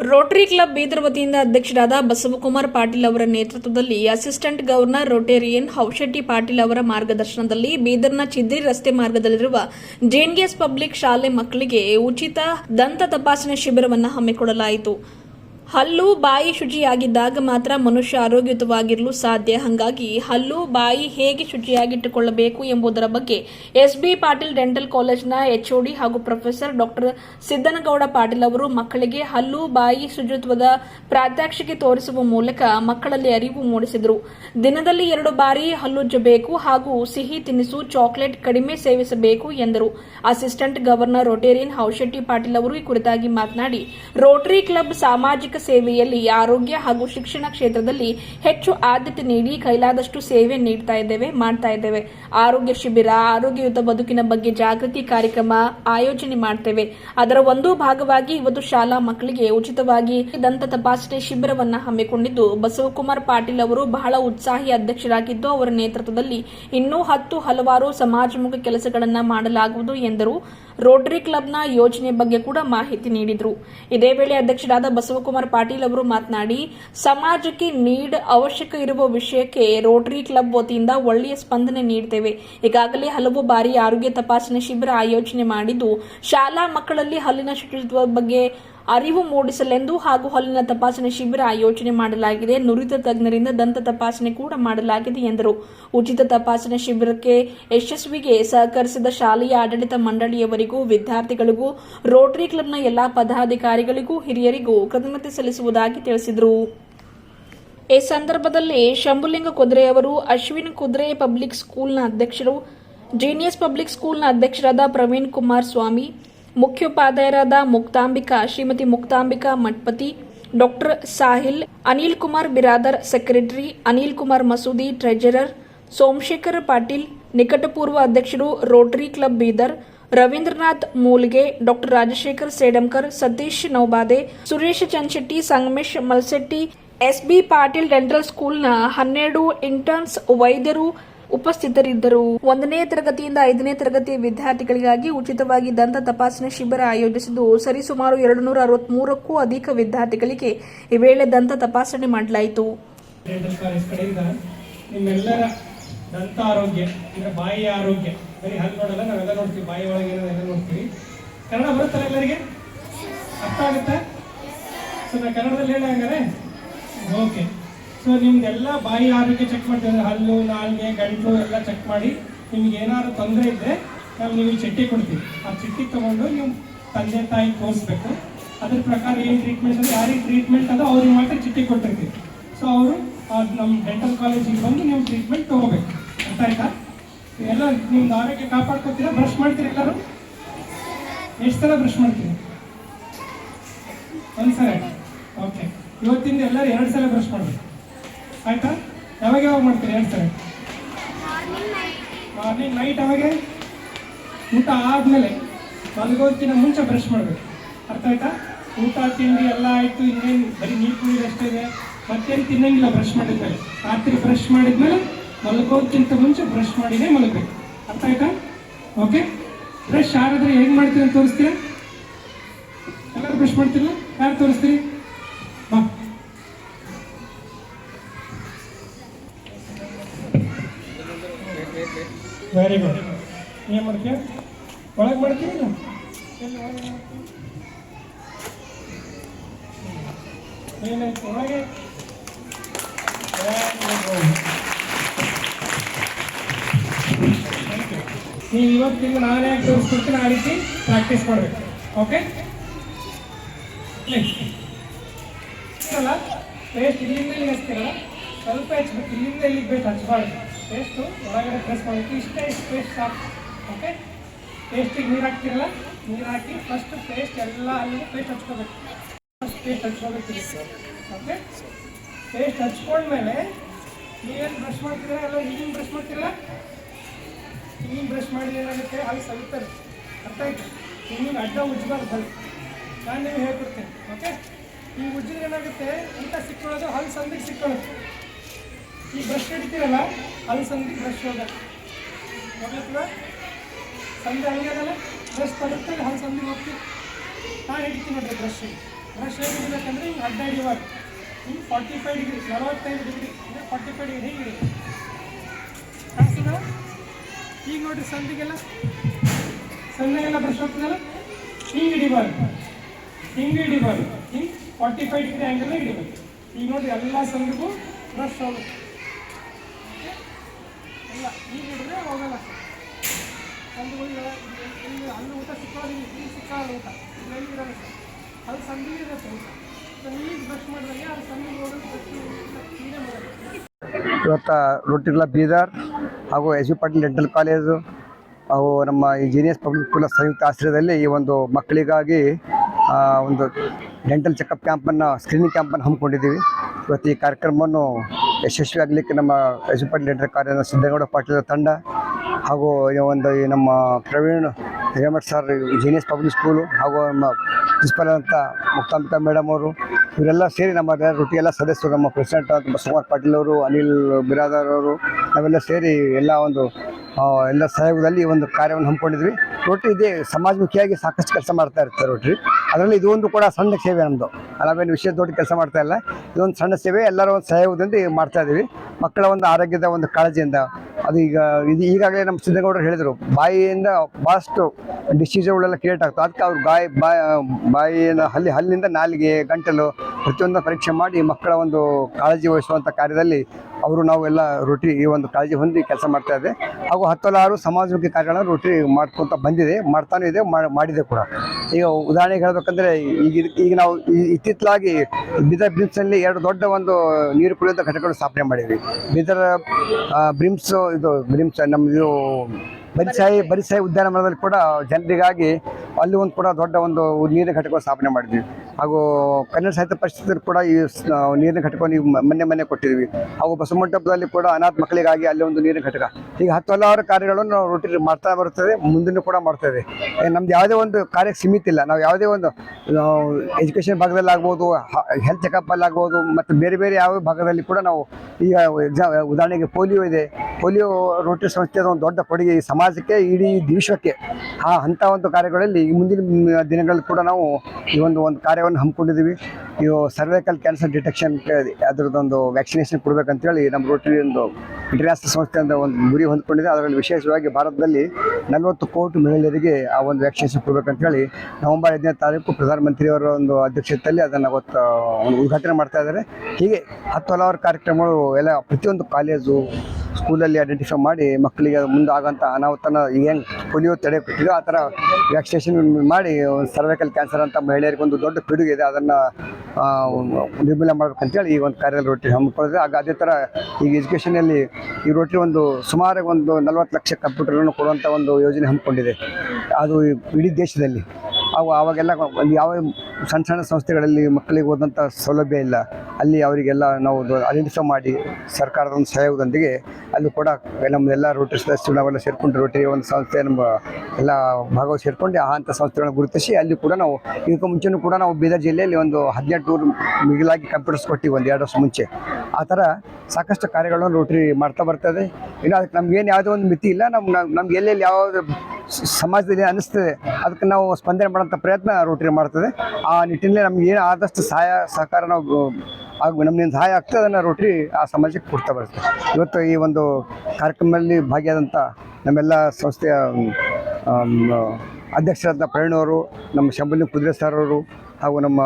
Rotary club Bidar ವತಿಯಿಂದ ಅಧ್ಯಕ್ಷರಾದ ಬಸವಕುಮಾರ್ ಪಾಟೀಲ್ ಅವರ ನೇತೃತ್ವದಲ್ಲಿ assistant governor rotarian Haushetti Patil ಅವರ ಮಾರ್ಗದರ್ಶನದಲ್ಲಿ ಬೀದರ್ನ ಚಿದ್ರಿ ರಸ್ತೆ ಮಾರ್ಗದಲ್ಲಿರುವ ಜೆಎನ್ಎಸ್ ಪಬ್ಲಿಕ್ ಶಾಲೆ ಮಕ್ಕಳಿಗೆ ಉಚಿತ ದಂತ ತಪಾಸಣೆ ಶಿಬಿರವನ್ನು ಹಮ್ಮಿಕೊಳ್ಳಲಾಯಿತು ಹಲ್ಲು ಬಾಯಿ ಶುಚಿಯಾಗಿದ್ದಾಗ ಮಾತ್ರ ಮನುಷ್ಯ ಆರೋಗ್ಯಯುತವಾಗಿರಲು ಸಾಧ್ಯ. ಹಾಗಾಗಿ ಹಲ್ಲು ಬಾಯಿ ಹೇಗೆ ಶುಚಿಯಾಗಿಟ್ಟುಕೊಳ್ಳಬೇಕು ಎಂಬುದರ ಬಗ್ಗೆ ಎಸ್ ಬಿ ಪಾಟೀಲ್ ಡೆಂಟಲ್ ಕಾಲೇಜ್ನ ಎಚ್ಒಡಿ ಹಾಗೂ ಪ್ರೊಫೆಸರ್ ಡಾಕ್ಟರ್ ಸಿದ್ದನಗೌಡ ಪಾಟೀಲ್ ಅವರು ಮಕ್ಕಳಿಗೆ ಹಲ್ಲು ಬಾಯಿ ಶುಚಿತ್ವದ ಪ್ರಾತ್ಯಕ್ಷಿಕೆ ತೋರಿಸುವ ಮೂಲಕ ಮಕ್ಕಳಲ್ಲಿ ಅರಿವು ಮೂಡಿಸಿದರು. ದಿನದಲ್ಲಿ ಎರಡು ಬಾರಿ ಹಲ್ಲುಜ್ಜಬೇಕು ಹಾಗೂ ಸಿಹಿ ತಿನಿಸು, ಚಾಕ್ಲೇಟ್ ಕಡಿಮೆ ಸೇವಿಸಬೇಕು ಎಂದರು. Assistant governor rotarian Haushetti Patil ಅವರು ಈ ಕುರಿತಾಗಿ ಮಾತನಾಡಿ, ರೋಟರಿ ಕ್ಲಬ್ ಸಾಮಾಜಿಕ ಸೇವೆಯಲ್ಲಿ ಆರೋಗ್ಯ ಹಾಗೂ ಶಿಕ್ಷಣ ಕ್ಷೇತ್ರದಲ್ಲಿ ಹೆಚ್ಚು ಆದ್ಯತೆ ನೀಡಿ ಕೈಲಾದಷ್ಟು ಸೇವೆ ನೀಡ್ತಾ ಇದ್ದೇವೆ, ಮಾಡ್ತಾ ಇದ್ದೇವೆ. ಆರೋಗ್ಯ ಶಿಬಿರ, ಆರೋಗ್ಯಯುತ ಬದುಕಿನ ಬಗ್ಗೆ ಜಾಗೃತಿ ಕಾರ್ಯಕ್ರಮ ಆಯೋಜನೆ ಮಾಡ್ತೇವೆ. ಅದರ ಒಂದು ಭಾಗವಾಗಿ ಇವತ್ತು ಶಾಲಾ ಮಕ್ಕಳಿಗೆ ಉಚಿತವಾಗಿ ದಂತ ತಪಾಸಣೆ ಶಿಬಿರವನ್ನ ಹಮ್ಮಿಕೊಂಡಿದ್ದು, ಬಸವಕುಮಾರ್ ಪಾಟೀಲ್ ಅವರು ಬಹಳ ಉತ್ಸಾಹಿ ಅಧ್ಯಕ್ಷರಾಗಿದ್ದು, ಅವರ ನೇತೃತ್ವದಲ್ಲಿ ಇನ್ನೂ ಹತ್ತು ಹಲವಾರು ಸಮಾಜಮುಖಿ ಕೆಲಸಗಳನ್ನು ಮಾಡಲಾಗುವುದು ಎಂದರು. ರೋಟರಿ ಕ್ಲಬ್ನ ಯೋಜನೆ ಬಗ್ಗೆ ಕೂಡ ಮಾಹಿತಿ ನೀಡಿದರು. ಇದೇ ವೇಳೆ ಅಧ್ಯಕ್ಷರಾದ ಬಸವಕುಮಾರ್ ಪಾಟೀಲ್ ಅವರು ಮಾತನಾಡಿ, ಸಮಾಜಕ್ಕೆ ನೀಡ್ ಅವಶ್ಯಕ ಇರುವ ವಿಷಯಕ್ಕೆ ರೋಟರಿ ಕ್ಲಬ್ ವತಿಯಿಂದ ಒಳ್ಳೆಯ ಸ್ಪಂದನೆ ನೀಡುತ್ತೇವೆ ಈಗಾಗಲೇ ಹಲವು ಬಾರಿ ಆರೋಗ್ಯ ತಪಾಸಣೆ ಶಿಬಿರ ಆಯೋಜನೆ ಮಾಡಿದ್ದು, ಶಾಲಾ ಮಕ್ಕಳಲ್ಲಿ ಹಲ್ಲಿನ ಶುಚಿತ್ವ ಬಗ್ಗೆ ಅರಿವು ಮೂಡಿಸಲೆಂದು ಹಾಗೂ ಹಲ್ಲಿನ ತಪಾಸಣೆ ಶಿಬಿರ ಆಯೋಜನೆ ಮಾಡಲಾಗಿದೆ. ನುರಿತ ತಜ್ಞರಿಂದ ದಂತ ತಪಾಸಣೆ ಕೂಡ ಮಾಡಲಾಗಿದೆ ಎಂದರು. ಉಚಿತ ತಪಾಸಣೆ ಶಿಬಿರಕ್ಕೆ ಯಶಸ್ವಿಗೆ ಸಹಕರಿಸಿದ ಶಾಲೆಯ ಆಡಳಿತ ಮಂಡಳಿಯವರಿಗೂ, ವಿದ್ಯಾರ್ಥಿಗಳಿಗೂ, ರೋಟರಿ ಕ್ಲಬ್ನ ಎಲ್ಲಾ ಪದಾಧಿಕಾರಿಗಳಿಗೂ, ಹಿರಿಯರಿಗೂ ಕೃತಜ್ಞತೆ ಸಲ್ಲಿಸುವುದಾಗಿ ತಿಳಿಸಿದರು. ಈ ಸಂದರ್ಭದಲ್ಲಿ ಶಂಭುಲಿಂಗ ಕುದುರೆ ಅವರು, ಅಶ್ವಿನ್ ಕುದುರೆ ಪಬ್ಲಿಕ್ ಸ್ಕೂಲ್ನ ಅಧ್ಯಕ್ಷರು, ಜೀನಿಯಸ್ ಪಬ್ಲಿಕ್ ಸ್ಕೂಲ್ನ ಅಧ್ಯಕ್ಷರಾದ ಪ್ರವೀಣ್ ಕುಮಾರ್ ಸ್ವಾಮಿ ಮುಖ್ಯೋಪಾಧ್ಯಾಯರಾದ Muktambika, Shrimati Muktambika Mathapati doctor Sahil, Anil Kumar Biradar secretary, Anil Kumar Masoodi treasurer, Somashekhar Patil, ನಿಕಟಪೂರ್ವ ಅಧ್ಯಕ್ಷರು rotary club Bidar, Ravindranath Mulge doctor Rajashekhar Sedamkar, Satish Naubade, Suresh Chanshetti Sangamesh Malshetti SB Patil dental ಸ್ಕೂಲ್ನ ಹನ್ನೆರಡು interns ವೈದ್ಯರು ಉಪಸ್ಥಿತರಿದ್ದರು. ಒಂದನೇ ತರಗತಿಯಿಂದ ಐದನೇ ತರಗತಿಯ ವಿದ್ಯಾರ್ಥಿಗಳಿಗಾಗಿ ಉಚಿತವಾಗಿ ದಂತ ತಪಾಸಣೆ ಶಿಬಿರ ಆಯೋಜಿಸಿದ್ದು, ಸರಿಸುಮಾರು ಎರಡು ನೂರ ಅರವತ್ಮೂರಕ್ಕೂ ಅಧಿಕ ವಿದ್ಯಾರ್ಥಿಗಳಿಗೆ ಈ ವೇಳೆ ದಂತ ತಪಾಸಣೆ ಮಾಡಲಾಯಿತು. ನಿಮ್ಮೆಲ್ಲರ ದಂತ ಆರೋಗ್ಯ, ಅಂದ್ರೆ ಬಾಯಿಯ ಆರೋಗ್ಯ, ಬರೀ ಹಲ್ಲು ನೋಡಲ್ಲ, ನಾವೆಲ್ಲ ನೋಡ್ತೀವಿ. ಬಾಯಿ ಒಳಗೆ ಎಲ್ಲ ನೋಡ್ತೀವಿ. ಕನ್ನಡ ಬರುತ್ತಲ್ಲ ಎಲ್ಲರಿಗೆ? ಅರ್ಥ ಆಗುತ್ತೆ? ಸೊ ನಾ ಕನ್ನಡದಲ್ಲಿ ಹೇಳ ಹಂಗಾರೆ ಓಕೆ ಸೊ ನಿಮ್ದೆಲ್ಲ ಬಾಯಿ ಆರೋಗ್ಯ ಚೆಕ್ ಮಾಡ್ತೀವಿ. ಹಲ್ಲು, ನಾಲ್ಗೆ, ಗಂಟು ಎಲ್ಲ ಚೆಕ್ ಮಾಡಿ ನಿಮ್ಗೆ ಏನಾದ್ರು ತೊಂದರೆ ಇದ್ದರೆ ನಾವು ನಿಮಗೆ ಚಿಟ್ಟಿ ಕೊಡ್ತೀವಿ. ಆ ಚಿಟ್ಟಿ ತಗೊಂಡು ನೀವು ತಂದೆ, ತಾಯಿ ತೋರಿಸ್ಬೇಕು. ಅದ್ರ ಪ್ರಕಾರ ಏನು ಟ್ರೀಟ್ಮೆಂಟ್ ಅಂದರೆ ಯಾರಿಗೆ ಟ್ರೀಟ್ಮೆಂಟ್ ಅದೋ ಅವ್ರಿಗೆ ಮಾತ್ರ ಚಿಟ್ಟಿ ಕೊಟ್ಟಿರ್ತೀವಿ. ಸೊ ಅವರು ನಮ್ಮ ಡೆಂಟಲ್ ಕಾಲೇಜಿಗೆ ಬಂದು ನೀವು ಟ್ರೀಟ್ಮೆಂಟ್ ತಗೋಬೇಕು. ಅಂತ ಆಯ್ತಾ? ಎಲ್ಲ ನಿಮ್ದು ಆರೋಗ್ಯ ಕಾಪಾಡ್ಕೊತೀರಾ? ಬ್ರಷ್ ಮಾಡ್ತೀರಾ ಎಲ್ಲರೂ? ಎಷ್ಟು ಸಲ ಬ್ರಷ್ ಮಾಡ್ತೀರಿ? ಒಂದ್ಸಲ. ಓಕೆ ಇವತ್ತಿಂದ ಎಲ್ಲರೂ ಎರಡು ಸಲ ಬ್ರಷ್ ಮಾಡಬೇಕು. ಆಯ್ತಾ? ಯಾವಾಗ ಯಾವಾಗ ಮಾಡ್ತೀರಿ? ಹೇಳ್ತಾರೆ ಮಾರ್ನಿಂಗ್ ನೈಟ್ ಅವಾಗೆ ಊಟ ಆದಮೇಲೆ ಮಲಗೋದಕ್ಕಿಂತ ಮುಂಚೆ ಬ್ರಷ್ ಮಾಡಬೇಕು. ಅರ್ಥ ಆಯ್ತಾ? ಊಟ ತಿಂಡಿ ಎಲ್ಲ ಆಯಿತು ಇನ್ನೇನು ಬರೀ ನೀರು ಕುಡಿಯೋದಷ್ಟೇ ಇದೆ. ಮತ್ತೇನು ತಿನ್ನಂಗಿಲ್ಲ ಬ್ರಷ್ ಮಾಡಿದ್ಮೇಲೆ. ರಾತ್ರಿ ಬ್ರಷ್ ಮಾಡಿದ್ಮೇಲೆ ಮಲಗೋದಕ್ಕಿಂತ ಮುಂಚೆ ಬ್ರಷ್ ಮಾಡಿನೇ ಮಲಗಬೇಕು. ಅರ್ಥ ಆಯ್ತಾ? ಓಕೆ ಬ್ರಷ್ ಯಾರಾದ್ರೆ ಹೆಂಗೆ ಮಾಡ್ತೀರಿ ಅಂತ ತೋರಿಸ್ತೀರಾ? ಎಲ್ಲರೂ ಬ್ರಷ್ ಮಾಡ್ತಿರಲ್ಲ ಯಾರು ತೋರಿಸ್ತೀರಿ? ವೆರಿ ಗುಡ್ ಏನು ಮಾಡ್ತೀಯ? ಒಳಗೆ ಮಾಡ್ತೀನಿ ಏನಾಯ್ತು? ಒಳಗೆ? ನೀವು ಇವತ್ತಿಂದ ನಾನೇ ಯಾಕೆ ತೋರಿಸ್ಕೊಡ್ತೀನಿ, ಆ ರೀತಿ ಪ್ರಾಕ್ಟೀಸ್ ಮಾಡಬೇಕು. ಓಕೆ ಅಲ್ಲ? ಪೇಸ್ಟ್ ಇಲ್ಲಿಂದ ಇಲ್ಲಿ ಹಚ್ತೀರಲ್ಲ ಸ್ವಲ್ಪ ಹೆಚ್ಚಬೇಕು ಇಲ್ಲಿಂದ ಇಲ್ಲಿಗೆ ಬೇಕು ಹಚ್ಚಬಾರ್ದು ಪೇಸ್ಟು, ಒಳಗಡೆ ಪ್ರೆಸ್ ಮಾಡಬೇಕು. ಇಷ್ಟೇ ಇಷ್ಟು ಪೇಸ್ಟ್ ಸಾಕು ಓಕೆ ಪೇಸ್ಟಿಗೆ ನೀರು ಹಾಕ್ತಿರಲ್ಲ, ನೀರು ಹಾಕಿ ಫಸ್ಟ್ ಪೇಸ್ಟ್ ಎಲ್ಲ ಅಲ್ಲಿ ಪೇಸ್ಟ್ ಹಚ್ಕೋಬೇಕು. ಫಸ್ಟ್ ಪೇಸ್ಟ್ ಹಚ್ಕೋಬೇಕು ಓಕೆ ಪೇಸ್ಟ್ ಹಚ್ಕೊಂಡ್ಮೇಲೆ ನೀವೇನು ಬ್ರಷ್ ಮಾಡ್ತೀರಾ ಎಲ್ಲ ಈಗಿನ ಬ್ರಷ್ ಮಾಡ್ತಿರಲ್ಲ? ಈಗಿನ ಬ್ರಷ್ ಮಾಡಿದ್ರೆ ಏನಾಗುತ್ತೆ? ಅಲ್ಲಿ ಸವಿತಾರೆ ಅರ್ಥ ಆಯ್ತು? ಹಿಂಗಿನ ಅಡ್ಡ ಉಜ್ಜಬಾರ್ದು ಹಲ್ಲು ನಾನು ನೀವು ಹೇಳ್ಕೊಡ್ತೇನೆ ಓಕೆ ಈ ಉಜ್ಜಿದ್ರೆ ಏನಾಗುತ್ತೆ? ಊಟ ಸಿಕ್ಕೊಳ್ಳೋದು ಹಲ್ಲು ಸಂದಿಗೆ ಸಿಕ್ಕೊಳ್ಳೋದು ಈ ಬ್ರಷ್ ಹಿಡಿತೀರಲ್ಲ ಅದು ಸಂದಿಗೆ ಬ್ರಷ್ ಹೋಗ ಹೋಗ್ಲತ್ತದ ಸಂದೆ ಹಂಗೆ ಅದಲ್ಲ ಬ್ರಷ್ ತಡುತ್ತೆ ಹಲ್ಲು ಸಂದಿಗೆ ಹೋಗ್ತೀವಿ ನಾನು ಹಿಡಿತೀನಿ ನೋಡ್ರಿ ಬ್ರಷ್ ಬ್ರಷ್ ಹೇಗೆ ಹಿಡಿಬೇಕಂದ್ರೆ ಹಿಂಗೆ ಅಡ್ಡ ಹಿಡಿಯುವಾಗ ಹಿಂಗೆ ಫಾರ್ಟಿ ಫೈವ್ ಡಿಗ್ರಿ ನಲವತ್ತೈದು ಡಿಗ್ರಿ ಅಂದರೆ ಫಾರ್ಟಿ ಫೈವ್ ಡಿಗ್ರಿ ಹಿಂಗೆ ಹಿಡಿ ಕಾಣಿಸ್ತದ ಈಗ ನೋಡಿರಿ ಸಂದಿಗೆಲ್ಲ ಸಣ್ಣಗೆಲ್ಲ ಬ್ರಷ್ ಹೋಗ್ತದಲ್ಲ, ಹಿಂಗೆ ಹಿಡಿಬಾರ್ದು ಹಿಂಗೆ ಹಿಡಿಬಾರ್ದು ಹಿಂಗೆ ಫಾರ್ಟಿ ಫೈವ್ ಡಿಗ್ರಿ ಆ್ಯಂಗಲ್ ಹಿಡಿಬೇಕು ಈಗ ನೋಡಿರಿ ಎಲ್ಲ ಸಂದಿಗೂ ಬ್ರಷ್ ಹೋಗುತ್ತೆ. ಇಲ್ಲ ಈಗ ಹಿಡಿದ್ರೆ ಹೋಗಲ್ಲ ಸಂದಿಗಳು ಇಲ್ಲಿ ಅಲ್ಲಿ ಊಟ ಸಿಕ್ಕೋದು ಇಲ್ಲಿ ಸಿಕ್ಕಲ್ಲ ಊಟ. ಇಲ್ಲಿ ಇರಲ್ಲ ಸರ್? ಅದು ಸಂದಿಗೆ ಇರುತ್ತೆ ಊಟ. ಈಗ ಬ್ರಷ್ ಮಾಡಿದಾಗ ಅದು ಸಂದಿಗೆ ಹೋಗೋದು ಬ್ರಷ್ ಕ್ಲೀನೇ ಮಾಡೋದು. ಇವತ್ತು ರೊಟ್ಟಿಗಳ ಬೀದರ್ ಹಾಗೂ S U Patil dental college ಹಾಗೂ ನಮ್ಮ ಇಂಜಿನಿಯರ್ಸ್ ಪಬ್ಲಿಕ್ ಸ್ಕೂಲ್ ಸಂಯುಕ್ತ ಆಶ್ರಯದಲ್ಲಿ ಈ ಒಂದು ಮಕ್ಕಳಿಗಾಗಿ ಒಂದು ಡೆಂಟಲ್ ಚೆಕಪ್ ಕ್ಯಾಂಪನ್ನು ಸ್ಕ್ರೀನಿಂಗ್ ಕ್ಯಾಂಪನ್ನು ಹಮ್ಮಿಕೊಂಡಿದ್ದೀವಿ. ಇವತ್ತು ಈ ಕಾರ್ಯಕ್ರಮವನ್ನು ಯಶಸ್ವಿ ಆಗಲಿಕ್ಕೆ ನಮ್ಮ ಎಸ್ ಲೀಡರ್ ಪಾಟೀಲ್ ಸಿದ್ದೇಗೌಡ ಪಾಟೀಲ್ ತಂಡ ಹಾಗೂ ಒಂದು ಈ ನಮ್ಮ Praveen Hiremath sir genius public school ಹಾಗೂ ನಮ್ಮ ಪ್ರಿನ್ಸಿಪಲ್ ಅಂತ ಮುಕ್ತಾಂಬಿಕಾ ಮೇಡಮ್ ಅವರು, ಇವರೆಲ್ಲ ಸೇರಿ ನಮ್ಮ ರೊಟ್ಟಿ ಎಲ್ಲ ಸದಸ್ಯರು, ನಮ್ಮ ಪ್ರೆಸಿಡೆಂಟ್ ಬಸವಕುಮಾರ್ ಪಾಟೀಲ್ ಅವರು, ಅನಿಲ್ ಬಿರಾದರ್ ಅವರು, ನಾವೆಲ್ಲ ಸೇರಿ ಎಲ್ಲ ಒಂದು ಎಲ್ಲ ಸಹಯೋಗದಲ್ಲಿ ಈ ಒಂದು ಕಾರ್ಯವನ್ನು ಹಮ್ಮಿಕೊಂಡಿದ್ವಿ. ರೋಟ್ರಿ ಇದೇ ಸಮಾಜಮುಖಿಯಾಗಿ ಸಾಕಷ್ಟು ಕೆಲಸ ಮಾಡ್ತಾ ಇರ್ತಾರೆ ರೋಟ್ರಿ. ಅದರಲ್ಲಿ ಇದೊಂದು ಕೂಡ ಸಣ್ಣ ಸೇವೆ ನಮ್ಮದು ನಾವೇನು ವಿಶೇಷ ದೊಡ್ಡ ಕೆಲಸ ಮಾಡ್ತಾ ಇಲ್ಲ. ಇದೊಂದು ಸಣ್ಣ ಸೇವೆ, ಎಲ್ಲರೂ ಒಂದು ಸಹಯೋಗದಿಂದ ಮಾಡ್ತಾ ಇದ್ದೀವಿ ಮಕ್ಕಳ ಒಂದು ಆರೋಗ್ಯದ ಒಂದು ಕಾಳಜಿಯಿಂದ. ಅದು ಈಗ, ಇದು ಈಗಾಗಲೇ ನಮ್ಮ ಸಿದ್ದೇಗೌಡರು ಹೇಳಿದರು, ಬಾಯಿಯಿಂದ ಭಾಳಷ್ಟು ಡಿಸೀಸ್ಗಳೆಲ್ಲ ಕ್ರಿಯೇಟ್ ಆಗ್ತವೆ. ಅದಕ್ಕೆ ಅವ್ರು ಬಾಯಿ ಬಾಯಿ ಬಾಯಿಯಿಂದ ಹಲ್ಲಿ, ಹಲ್ಲಿಂದ ನಾಲಿಗೆ, ಗಂಟಲು ಪ್ರತಿಯೊಂದು ಪರೀಕ್ಷೆ ಮಾಡಿ ಮಕ್ಕಳ ಒಂದು ಕಾಳಜಿ ವಹಿಸುವಂಥ ಕಾರ್ಯದಲ್ಲಿ ಅವರು ನಾವು ಎಲ್ಲ ಈ ಒಂದು ಕಾಳಜಿ ಹೊಂದಿ ಕೆಲಸ ಮಾಡ್ತಾ ಇದೆ. ಹಾಗೂ ಹತ್ತಲಾರು ಸಮಾಜಮುಖಿ ಕಾರ್ಯಗಳನ್ನು ರೊಟ್ಟಿ ಮಾಡ್ಕೊತ ಬಂದಿದೆ, ಮಾಡ್ತಾನೂ ಇದೆ ಮಾಡಿದೆ ಕೂಡ. ಈಗ ಉದಾಹರಣೆಗೆ ಹೇಳಬೇಕಂದ್ರೆ ಈಗ ಈಗ ನಾವು ಇತ್ತಿತ್ತಲಾಗಿ ಬೀದರ್ ಬ್ರಿಮ್ಸ್ನಲ್ಲಿ ಎರಡು ದೊಡ್ಡ ಒಂದು ನೀರು ಕುಡಿಯುವಂಥ ಘಟಕಗಳು ಸ್ಥಾಪನೆ ಮಾಡಿದ್ವಿ. ಬಿದರ್ ಬ್ರಿಮ್ಸ್ ಇದು ಬ್ರಿಮ್ಸ್ ನಮ್ಮದು ಬರಿಸಾಯಿ ಬರಿಸಾಯಿ ಉದ್ಯಾನವನದಲ್ಲಿ ಕೂಡ ಜನರಿಗಾಗಿ ಅಲ್ಲಿ ಒಂದು ಕೂಡ ದೊಡ್ಡ ಒಂದು ನೀರಿನ ಘಟಕಗಳು ಸ್ಥಾಪನೆ ಮಾಡಿದ್ವಿ. ಹಾಗೂ ಕನ್ನಡ ಸಾಹಿತ್ಯ ಪರಿಷತ್ತಲ್ಲಿ ಕೂಡ ಈ ನೀರಿನ ಘಟಕವನ್ನು ಮೊನ್ನೆ ಮೊನ್ನೆ ಕೊಟ್ಟಿದ್ವಿ. ಹಾಗೂ ಬಸವಮಂಟಪದಲ್ಲಿ ಕೂಡ ಅನಾಥ ಮಕ್ಕಳಿಗಾಗಿ ಅಲ್ಲಿ ಒಂದು ನೀರಿನ ಘಟಕ. ಈಗ ಹತ್ತು ಹಲವಾರು ಕಾರ್ಯಗಳನ್ನು ನಾವು ರೊಟ್ಟಿ ಮಾಡ್ತಾ ಬರ್ತದೆ ಮುಂದಿನ ಕೂಡ ಮಾಡ್ತಾ ಇದೆ. ಏ, ನಮ್ದು ಯಾವುದೇ ಒಂದು ಕಾರ್ಯಕ್ಕೆ ಸೀಮಿತ ಇಲ್ಲ. ನಾವು ಯಾವುದೇ ಒಂದು ಎಜುಕೇಷನ್ ಭಾಗದಲ್ಲಿ ಆಗ್ಬೋದು ಹೆಲ್ತ್ ಚೆಕಪ್ ಅಲ್ಲಿ ಆಗ್ಬೋದು ಮತ್ತು ಬೇರೆ ಬೇರೆ ಯಾವ ಭಾಗದಲ್ಲಿ ಕೂಡ ನಾವು ಈಗ ಉದಾಹರಣೆಗೆ ಪೋಲಿಯೋ ಇದೆ. ಪೋಲಿಯೋ ರೋಟರಿ ಸಂಸ್ಥೆಯ ಒಂದು ದೊಡ್ಡ ಕೊಡುಗೆ ಈ ಸಮಾಜಕ್ಕೆ ಇಡೀ ದೇಶಕ್ಕೆ ಆ ಅಂಥ ಒಂದು ಕಾರ್ಯಗಳಲ್ಲಿ ಮುಂದಿನ ದಿನಗಳಲ್ಲಿ ಕೂಡ ನಾವು ಈ ಒಂದು ಒಂದು ಕಾರ್ಯವನ್ನು ಹಮ್ಮಿಕೊಂಡಿದ್ದೀವಿ. ಇವು ಸರ್ವೈಕಲ್ ಕ್ಯಾನ್ಸರ್ ಡಿಟೆಕ್ಷನ್ ಅದರದ್ದೊಂದು ವ್ಯಾಕ್ಸಿನೇಷನ್ ಕೊಡಬೇಕಂತೇಳಿ ನಮ್ಮ ರೋಟರಿ ಒಂದು ಇಂಟರ್ನ್ಯಾಷನಲ್ ಸಂಸ್ಥೆಯಿಂದ ಒಂದು ಗುರಿ ಹೊಂದ್ಕೊಂಡಿದೆ. ಅದರಲ್ಲಿ ವಿಶೇಷವಾಗಿ ಭಾರತದಲ್ಲಿ ನಲವತ್ತು ಕೋಟಿ ಮಹಿಳೆಯರಿಗೆ ಆ ಒಂದು ವ್ಯಾಕ್ಸಿನೇಷನ್ ಕೊಡಬೇಕಂತೇಳಿ ನವೆಂಬರ್ ಹದಿನೈದು ತಾರೀಕು ಪ್ರಧಾನಮಂತ್ರಿಯವರ ಒಂದು ಅಧ್ಯಕ್ಷತೆಯಲ್ಲಿ ಅದನ್ನು ಅವತ್ತು ಒಂದು ಉದ್ಘಾಟನೆ ಮಾಡ್ತಾ ಇದ್ದಾರೆ. ಹೀಗೆ ಹತ್ತು ಹಲವಾರು ಕಾರ್ಯಕ್ರಮಗಳು ಎಲ್ಲ ಪ್ರತಿಯೊಂದು ಕಾಲೇಜು ಸ್ಕೂಲಲ್ಲಿ ಐಡೆಂಟಿಫೈ ಮಾಡಿ ಮಕ್ಕಳಿಗೆ ಮುಂದೆ ಆಗೋಂಥ ಅನಾಹುತನ ಏನು ಪೋಲಿಯೋ ತಡೆ ಕೊಟ್ಟಿದೆ, ಆ ಥರ ವ್ಯಾಕ್ಸಿನೇಷನ್ ಮಾಡಿ ಸರ್ವೈಕಲ್ ಕ್ಯಾನ್ಸರ್ ಅಂತ ಮಹಿಳೆಯರಿಗೆ ಒಂದು ದೊಡ್ಡ ಪಿಡುಗು ಇದೆ. ಅದನ್ನು ನಿರ್ಮೂಲನೆ ಮಾಡ್ಬೇಕಂತೇಳಿ ಈ ಒಂದು ಕಾರ್ಯದಲ್ಲಿ ರೊಟ್ಟಿ ಹಮ್ಮಿಕೊಳ್ಳಿದೆ ಆಗ ಅದೇ ಥರ ಈಗ ಎಜುಕೇಷನಲ್ಲಿ ಈ ರೊಟ್ಟಿ ಒಂದು ಸುಮಾರು ಒಂದು ನಲವತ್ತು ಲಕ್ಷ ಕಂಪ್ಯೂಟರನ್ನು ಕೊಡುವಂಥ ಒಂದು ಯೋಜನೆ ಹಮ್ಮಿಕೊಂಡಿದೆ. ಅದು ಇಡೀ ದೇಶದಲ್ಲಿ. ಅವು ಆವಾಗೆಲ್ಲ ಯಾವ ಸಣ್ಣ ಸಣ್ಣ ಸಂಸ್ಥೆಗಳಲ್ಲಿ ಮಕ್ಕಳಿಗೆ ಹೋದಂಥ ಸೌಲಭ್ಯ ಇಲ್ಲ. ಅಲ್ಲಿ ಅವರಿಗೆಲ್ಲ ನಾವು ಐಡೆಂಟಿಫೈ ಮಾಡಿ ಸರ್ಕಾರದ ಒಂದು ಸಹಯೋಗದೊಂದಿಗೆ ಅಲ್ಲಿ ಕೂಡ ನಮ್ಮದೆಲ್ಲ ರೋಟರಿ ಸದಸ್ಯರು ನಾವೆಲ್ಲ ಸೇರಿಕೊಂಡು ರೋಟರಿ ಒಂದು ಸಂಸ್ಥೆ ನಮ್ಮ ಎಲ್ಲ ಭಾಗವ ಸೇರಿಕೊಂಡು ಆ ಅಂಥ ಸಂಸ್ಥೆಗಳನ್ನು ಗುರುತಿಸಿ ಅಲ್ಲಿ ಕೂಡ ನಾವು ಇದಕ್ಕೂ ಮುಂಚೆನೂ ಕೂಡ ನಾವು ಬೀದರ್ ಜಿಲ್ಲೆಯಲ್ಲಿ ಒಂದು ಹದಿನೆಂಟು ನೂರು ಮಿಗಿಲಾಗಿ ಕಂಪ್ಯೂಟರ್ಸ್ ಕೊಟ್ಟಿವಿ ಒಂದು ಎರಡು ವರ್ಷ ಮುಂಚೆ. ಆ ಥರ ಸಾಕಷ್ಟು ಕಾರ್ಯಗಳನ್ನು ರೋಟ್ರಿ ಮಾಡ್ತಾ ಬರ್ತದೆ. ಇನ್ನು ಅದಕ್ಕೆ ನಮ್ಗೇನು ಯಾವುದೇ ಒಂದು ಮಿತಿ ಇಲ್ಲ. ನಮ್ಮ ನಮ್ಗೆ ಎಲ್ಲೆಲ್ಲಿ ಯಾವ್ದು ಸಮಾಜದಲ್ಲಿ ಅನಿಸ್ತದೆ, ಅದಕ್ಕೆ ನಾವು ಸ್ಪಂದನೆ ಮಾಡೋಂಥ ಪ್ರಯತ್ನ ರೋಟ್ರಿ ಮಾಡ್ತದೆ. ಆ ನಿಟ್ಟಿನಲ್ಲಿ ನಮ್ಗೆ ಏನು ಆದಷ್ಟು ಸಹಾಯ, ಸಹಕಾರ ನಾವು ಆಗ ನಮ್ಮಿಂದ ಸಹಾಯ ಆಗ್ತದೆ ಅದನ್ನು ರೋಟ್ರಿ ಆ ಸಮಾಜಕ್ಕೆ ಕೊಡ್ತಾ ಬರ್ತದೆ. ಇವತ್ತು ಈ ಒಂದು ಕಾರ್ಯಕ್ರಮದಲ್ಲಿ ಭಾಗಿಯಾದಂಥ ನಮ್ಮೆಲ್ಲ ಸಂಸ್ಥೆಯ ಅಧ್ಯಕ್ಷರಾದ ಪ್ರವೀಣ್ ನಮ್ಮ ಶಂಭುಲಿ ಕುದುರೆ ಸರ್ ಅವರು ಹಾಗೂ ನಮ್ಮ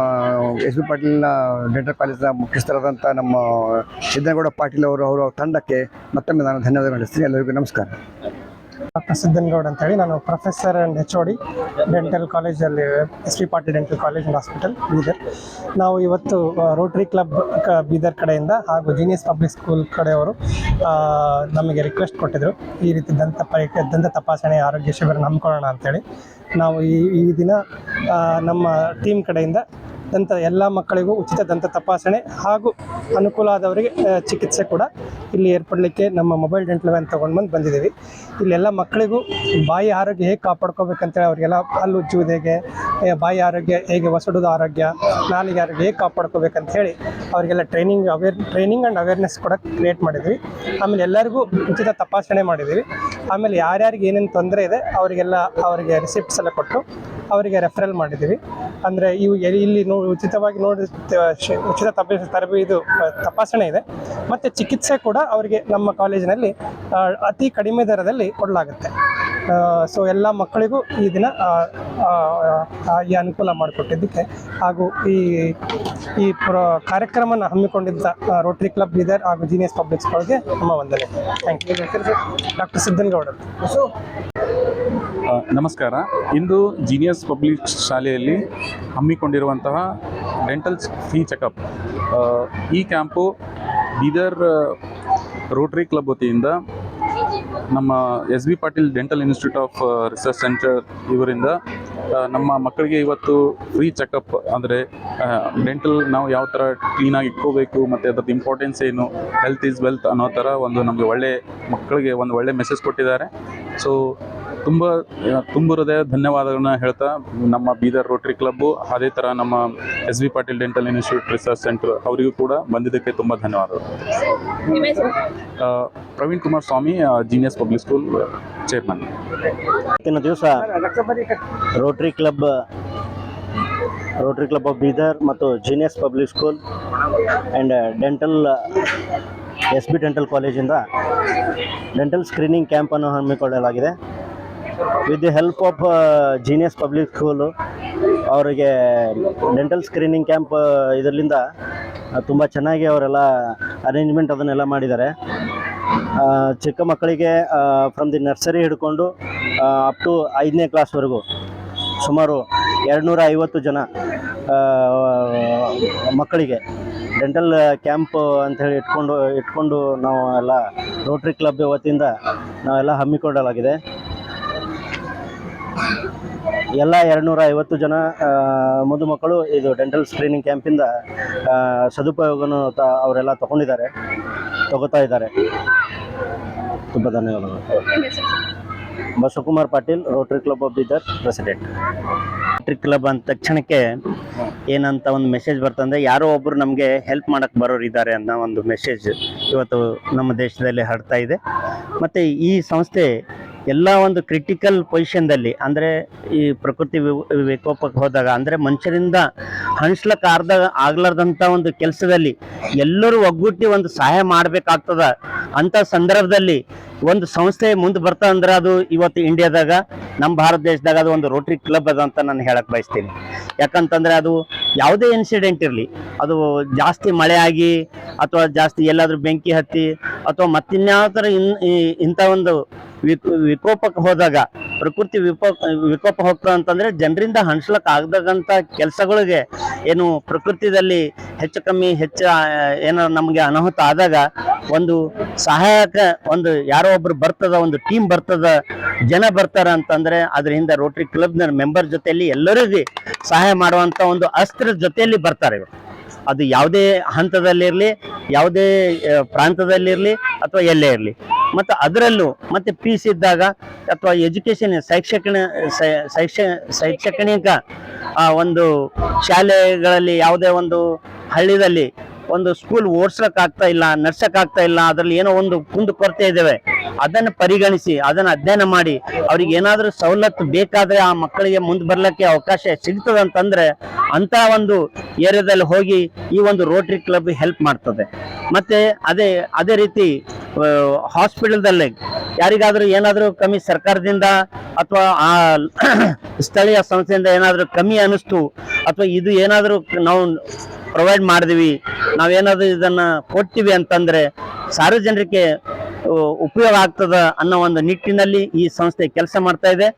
ಎಸ್ ಬಿ ಪಾಟೀಲ್ನ ಡೆಂಟಲ್ ಕಾಲೇಜಿನ ಮುಖ್ಯಸ್ಥರಾದಂಥ ನಮ್ಮ ಸಿದ್ದನಗೌಡ ಪಾಟೀಲ್ ಅವರು ಅವರ ತಂಡಕ್ಕೆ ಮತ್ತೊಮ್ಮೆ ನಾನು ಧನ್ಯವಾದ ನಡೆಸ್ತೀನಿ ಎಲ್ಲರಿಗೂ ನಮಸ್ಕಾರ. ಡಾಕ್ಟರ್ ಅಂತ ಅಂತೇಳಿ. ನಾನು professor and H O D dental ಕಾಲೇಜಲ್ಲಿ S P Patil dental college and hospital Bidar. ನಾವು ಇವತ್ತು ರೋಟರಿ ಕ್ಲಬ್ ಕ, ಬೀದರ್ ಕಡೆಯಿಂದ ಹಾಗೂ ಜೀನಿಯಸ್ ಪಬ್ಲಿಕ್ ಸ್ಕೂಲ್ ಕಡೆಯವರು ನಮಗೆ ರಿಕ್ವೆಸ್ಟ್ ಕೊಟ್ಟಿದ್ದರು ಈ ರೀತಿ ದಂತ ಪರೀಕ್ಷೆ, ದಂತ ತಪಾಸಣೆ, ಆರೋಗ್ಯ ಶಿಬಿರ ನಂಬ್ಕೊಳ್ಳೋಣ ಅಂತೇಳಿ. ನಾವು ಈ ಈ ದಿನ ನಮ್ಮ ಟೀಮ್ ಕಡೆಯಿಂದ ದಂತ ಎಲ್ಲ ಮಕ್ಕಳಿಗೂ ಉಚಿತ ದಂತ ತಪಾಸಣೆ ಹಾಗೂ ಅನುಕೂಲ ಆದವರಿಗೆ ಚಿಕಿತ್ಸೆ ಕೂಡ ಇಲ್ಲಿ ಏರ್ಪಡಲಿಕ್ಕೆ ನಮ್ಮ ಮೊಬೈಲ್ ಡೆಂಟಲ್ ವ್ಯಾನ್ ತೊಗೊಂಡು ಬಂದು ಬಂದಿದ್ದೀವಿ. ಇಲ್ಲೆಲ್ಲ ಮಕ್ಕಳಿಗೂ ಬಾಯಿ ಆರೋಗ್ಯ ಹೇಗೆ ಕಾಪಾಡ್ಕೋಬೇಕಂತೇಳಿ ಅವರಿಗೆಲ್ಲ ಹಲ್ಲು ಉಜ್ಜುವುದು ಹೇಗೆ ಬಾಯಿ ಆರೋಗ್ಯ ಹೇಗೆ ಹೊಸಡೋದು ಆರೋಗ್ಯ, ನಾಲಿಗೆ ಆರೋಗ್ಯ ಹೇಗೆ ಕಾಪಾಡ್ಕೋಬೇಕಂತ ಹೇಳಿ ಅವರಿಗೆಲ್ಲ training aware training and awareness ಕೂಡ ಕ್ರಿಯೇಟ್ ಮಾಡಿದ್ವಿ. ಆಮೇಲೆ ಎಲ್ಲರಿಗೂ ಉಚಿತ ತಪಾಸಣೆ ಮಾಡಿದ್ವಿ ಆಮೇಲೆ ಯಾರ್ಯಾರಿಗೆ ಏನೇನು ತೊಂದರೆ ಇದೆ, ಅವರಿಗೆಲ್ಲ ಅವರಿಗೆ ರಿಸಿಪ್ಟ್ಸ್ ಎಲ್ಲ ಕೊಟ್ಟು ಅವರಿಗೆ ರೆಫರಲ್ ಮಾಡಿದ್ದೀವಿ. ಅಂದರೆ ಇವು ಇಲ್ಲಿ ನೋ ಉಚಿತವಾಗಿ ನೋಡಿ ಉಚಿತ ತಪ ತರಬೇತಿ ಇದು ತಪಾಸಣೆ ಇದೆ. ಮತ್ತು ಚಿಕಿತ್ಸೆ ಕೂಡ ಅವರಿಗೆ ನಮ್ಮ ಕಾಲೇಜಿನಲ್ಲಿ ಅತಿ ಕಡಿಮೆ ದರದಲ್ಲಿ ಕೊಡಲಾಗುತ್ತೆ. ಸೊ ಎಲ್ಲ ಮಕ್ಕಳಿಗೂ ಈ ದಿನ ಆ, ಆ, ಆ, ಈ ಅನುಕೂಲ ಮಾಡಿಕೊಟ್ಟಿದ್ದಕ್ಕೆ. ಹಾಗೂ ಈ ಈ ಪ್ರ ಕಾರ್ಯಕ್ರಮನ ಹಮ್ಮಿಕೊಂಡಿದ್ದ ರೋಟರಿ ಕ್ಲಬ್ ಬೀದರ್ ಹಾಗೂ ಜೀನಿಯಸ್ ಪಬ್ಲಿಕ್ ಸ್ಕೂಲ್ಗೆ ನಮ್ಮ ವಂದನೆ. Thank you doctor Siddanagouda so ನಮಸ್ಕಾರ. ಇಂದು ಜೀನಿಯಸ್ ಪಬ್ಲಿಕ್ ಶಾಲೆಯಲ್ಲಿ ಹಮ್ಮಿಕೊಂಡಿರುವಂತಹ ಡೆಂಟಲ್ ಫ್ರೀ ಚೆಕಪ್ ಈ ಕ್ಯಾಂಪು ಬೀದರ್ ರೋಟರಿ ಕ್ಲಬ್ ವತಿಯಿಂದ ನಮ್ಮ S B Patil dental institute of research centre ಇವರಿಂದ ನಮ್ಮ ಮಕ್ಕಳಿಗೆ ಇವತ್ತು ಫ್ರೀ ಚೆಕಪ್ ಅಂದರೆ ಡೆಂಟಲ್ ನಾವು ಯಾವ ಥರ ಕ್ಲೀನಾಗಿ ಇಟ್ಕೋಬೇಕು, ಮತ್ತು ಅದ್ರದ್ದು ಇಂಪಾರ್ಟೆನ್ಸ್ ಏನು ಹೆಲ್ತ್ ಈಸ್ ವೆಲ್ತ್ ಅನ್ನೋ ಥರ ಒಂದು ನಮಗೆ ಒಳ್ಳೆ ಮಕ್ಕಳಿಗೆ ಒಂದು ಒಳ್ಳೆ ಮೆಸೇಜ್ ಕೊಟ್ಟಿದ್ದಾರೆ. ಸೊ ತುಂಬ ತುಂಬ ಹೃದಯ ಧನ್ಯವಾದಗಳನ್ನ ಹೇಳ್ತಾ ನಮ್ಮ ಬೀದರ್ ರೋಟರಿ ಕ್ಲಬ್ಬು ಅದೇ ಥರ ನಮ್ಮ S B Patil dental institute research centre ಅವರಿಗೂ ಕೂಡ ಬಂದಿದ್ದಕ್ಕೆ ತುಂಬ ಧನ್ಯವಾದಗಳು. Praveen Kumar Swami genius public school chairman ಇವತ್ತಿನ ದಿವಸ rotary club rotary club of Bidar ಮತ್ತು genius public school and dental S B dental ಕಾಲೇಜಿಂದ ಡೆಂಟಲ್ ಸ್ಕ್ರೀನಿಂಗ್ ಕ್ಯಾಂಪನ್ನು ಹಮ್ಮಿಕೊಳ್ಳಲಾಗಿದೆ. With the help of genius public school ಅವರಿಗೆ ಡೆಂಟಲ್ ಸ್ಕ್ರೀನಿಂಗ್ ಕ್ಯಾಂಪ್ ಇದರಿಂದ ತುಂಬ ಚೆನ್ನಾಗಿ ಅವರೆಲ್ಲ ಅರೇಂಜ್ಮೆಂಟ್ ಅದನ್ನೆಲ್ಲ ಮಾಡಿದ್ದಾರೆ. ಚಿಕ್ಕ ಮಕ್ಕಳಿಗೆ ಫ್ರಮ್ ದಿ ನರ್ಸರಿ ಹಿಡ್ಕೊಂಡು ಅಪ್ ಟು ಐದನೇ ಕ್ಲಾಸ್ವರೆಗೂ ಸುಮಾರು ಎರಡುನೂರ ಐವತ್ತು ಜನ ಮಕ್ಕಳಿಗೆ ಡೆಂಟಲ್ ಕ್ಯಾಂಪ್ ಹೇಳಿ ಇಟ್ಕೊಂಡು ಇಟ್ಕೊಂಡು ನಾವು ಎಲ್ಲ ರೋಟ್ರಿ ಕ್ಲಬ್ ವತಿಯಿಂದ ನಾವೆಲ್ಲ ಹಮ್ಮಿಕೊಳ್ಳಲಾಗಿದೆ. ಎಲ್ಲ ಎರಡುನೂರ ಐವತ್ತು ಜನ ಮಧುಮಕ್ಕಳು ಇದು ಡೆಂಟಲ್ ಸ್ಕ್ರೀನಿಂಗ್ ಕ್ಯಾಂಪಿಂದ ಸದುಪಯೋಗವನ್ನು ತ, ಅವರೆಲ್ಲ ತಗೊಂಡಿದ್ದಾರೆ, ತಗೋತಾ ಇದ್ದಾರೆ. ತುಂಬ ಧನ್ಯವಾದಗಳು. Basavakumar Patil rotary club of Bidar president rotary club ಅಂದ ತಕ್ಷಣಕ್ಕೆ ಏನಂತ ಒಂದು ಮೆಸೇಜ್ ಬರ್ತಂದ್ರೆ ಯಾರೋ ಒಬ್ಬರು ನಮಗೆ ಹೆಲ್ಪ್ ಮಾಡಕ್ಕೆ ಬರೋರು ಇದ್ದಾರೆ ಅನ್ನೋ ಒಂದು ಮೆಸೇಜ್ ಇವತ್ತು ನಮ್ಮ ದೇಶದಲ್ಲಿ ಹರಡ್ತಾ ಇದೆ. ಮತ್ತು ಈ ಸಂಸ್ಥೆ ಎಲ್ಲ ಒಂದು ಕ್ರಿಟಿಕಲ್ ಪೊಸಿಷನ್ದಲ್ಲಿ ಅಂದರೆ ಈ ಪ್ರಕೃತಿ ವಿಕೋಪಕ್ಕೆ ಹೋದಾಗ, ಅಂದರೆ ಮನುಷ್ಯರಿಂದ ಹಣಿಸ್ಲಕ್ಕೆ ಅರ್ಧ ಆಗ್ಲಾರ್ದಂಥ ಒಂದು ಕೆಲಸದಲ್ಲಿ ಎಲ್ಲರೂ ಒಗ್ಗೂಟಿ ಒಂದು ಸಹಾಯ ಮಾಡಬೇಕಾಗ್ತದ. ಅಂಥ ಸಂದರ್ಭದಲ್ಲಿ ಒಂದು ಸಂಸ್ಥೆ ಮುಂದೆ ಬರ್ತಾ ಅಂದ್ರೆ ಅದು ಇವತ್ತು ಇಂಡಿಯಾದಾಗ ನಮ್ಮ ಭಾರತ ದೇಶದಾಗ ಅದು ಒಂದು ರೋಟ್ರಿ ಕ್ಲಬ್ ಅದ ಅಂತ ನಾನು ಹೇಳಕ್ ಬಯಸ್ತೀನಿ. ಯಾಕಂತಂದ್ರೆ ಅದು ಯಾವುದೇ ಇನ್ಸಿಡೆಂಟ್ ಇರಲಿ, ಅದು ಜಾಸ್ತಿ ಮಳೆ ಆಗಿ, ಅಥವಾ ಜಾಸ್ತಿ ಎಲ್ಲಾದರೂ ಬೆಂಕಿ ಹತ್ತಿ, ಅಥವಾ ಮತ್ತಿನ್ಯಾವ ಥರ ಇನ್ ಇಂಥ ಒಂದು ವಿಕ್ ವಿಕೋಪಕ್ಕೆ ಹೋದಾಗ, ಪ್ರಕೃತಿ ವಿಕೋಪ ವಿಕೋಪ ಹೋಗ್ತದೆ ಅಂತಂದ್ರೆ ಜನರಿಂದ ಹಂಚ್ಲಕ್ ಆಗದಾಗಂತ ಕೆಲಸಗಳಿಗೆ ಏನು ಪ್ರಕೃತಿದಲ್ಲಿ ಹೆಚ್ಚು ಕಮ್ಮಿ ಹೆಚ್ಚು ಏನೋ ನಮಗೆ ಅನಾಹುತ ಆದಾಗ ಒಂದು ಸಹಾಯಕ, ಒಂದು ಯಾರೋ ಒಬ್ರು ಬರ್ತದ, ಒಂದು ಟೀಮ್ ಬರ್ತದ, ಜನ ಬರ್ತಾರ ಅಂತಂದ್ರೆ ಅದ್ರ ಹಿಂದೆ ರೋಟರಿ ಕ್ಲಬ್ನ ಮೆಂಬರ್ ಜೊತೆಯಲ್ಲಿ ಎಲ್ಲರಿಗೂ ಸಹಾಯ ಮಾಡುವಂತ ಒಂದು ಅಸ್ತ್ರದ ಜೊತೆಯಲ್ಲಿ ಬರ್ತಾರೆ ಇವರು. ಅದು ಯಾವುದೇ ಹಂತದಲ್ಲಿರಲಿ, ಯಾವುದೇ ಪ್ರಾಂತದಲ್ಲಿರಲಿ ಅಥವಾ ಎಲ್ಲೇ ಇರಲಿ. ಮತ್ತು ಅದರಲ್ಲೂ, ಮತ್ತೆ ಪೀಸ್ ಇದ್ದಾಗ ಅಥವಾ ಎಜುಕೇಶನ್ ಶೈಕ್ಷಣಿಕ ಶೈಕ್ಷಣಿಕ ಒಂದು ಶಾಲೆಗಳಲ್ಲಿ ಯಾವುದೇ ಒಂದು ಹಳ್ಳಿದಲ್ಲಿ ಒಂದು ಸ್ಕೂಲ್ ಓಡಿಸ್ಲಕ್ಕಾಗ್ತಾ ಇಲ್ಲ ನಡ್ಸಕ್ ಆಗ್ತಾ ಇಲ್ಲ, ಅದರಲ್ಲಿ ಏನೋ ಒಂದು ಕುಂದು ಕೊರತೆ ಇದಾವೆ. ಅದನ್ನು ಪರಿಗಣಿಸಿ, ಅದನ್ನು ಅಧ್ಯಯನ ಮಾಡಿ, ಅವ್ರಿಗೆ ಏನಾದರೂ ಸವಲತ್ತು ಬೇಕಾದ್ರೆ ಆ ಮಕ್ಕಳಿಗೆ ಮುಂದೆ ಬರ್ಲಿಕ್ಕೆ ಅವಕಾಶ ಸಿಗ್ತದೆ ಅಂತಂದ್ರೆ ಅಂತ ಒಂದು ಏರಿಯಾದಲ್ಲಿ ಹೋಗಿ ಈ ಒಂದು ರೋಟ್ರಿ ಕ್ಲಬ್ ಹೆಲ್ಪ್ ಮಾಡ್ತದೆ. ಮತ್ತೆ ಅದೇ ಅದೇ ರೀತಿ ಹಾಸ್ಪಿಟಲ್ದಲ್ಲಿ ಯಾರಿಗಾದ್ರೂ ಏನಾದರೂ ಕಮ್ಮಿ ಸರ್ಕಾರದಿಂದ ಅಥವಾ ಆ ಸ್ಥಳೀಯ ಸಂಸ್ಥೆಯಿಂದ ಏನಾದರೂ ಕಮ್ಮಿ ಅನಿಸ್ತು ಅಥವಾ ಇದು ಏನಾದರೂ ನಾವು ಪ್ರೊವೈಡ್ ಮಾಡಿದ್ವಿ. ನಾವೇನಾದ್ರೂ ಇದನ್ನ ಕೊಡ್ತೀವಿ ಅಂತಂದ್ರೆ ಸಾರ್ವಜನಿಕರಿಗೆ ಉಪಯೋಗ ಆಗ್ತದ ಅನ್ನೋ ಒಂದು ನಿಟ್ಟಿನಲ್ಲಿ ಈ ಸಂಸ್ಥೆ ಕೆಲಸ ಮಾಡ್ತಾ ಇದೆ.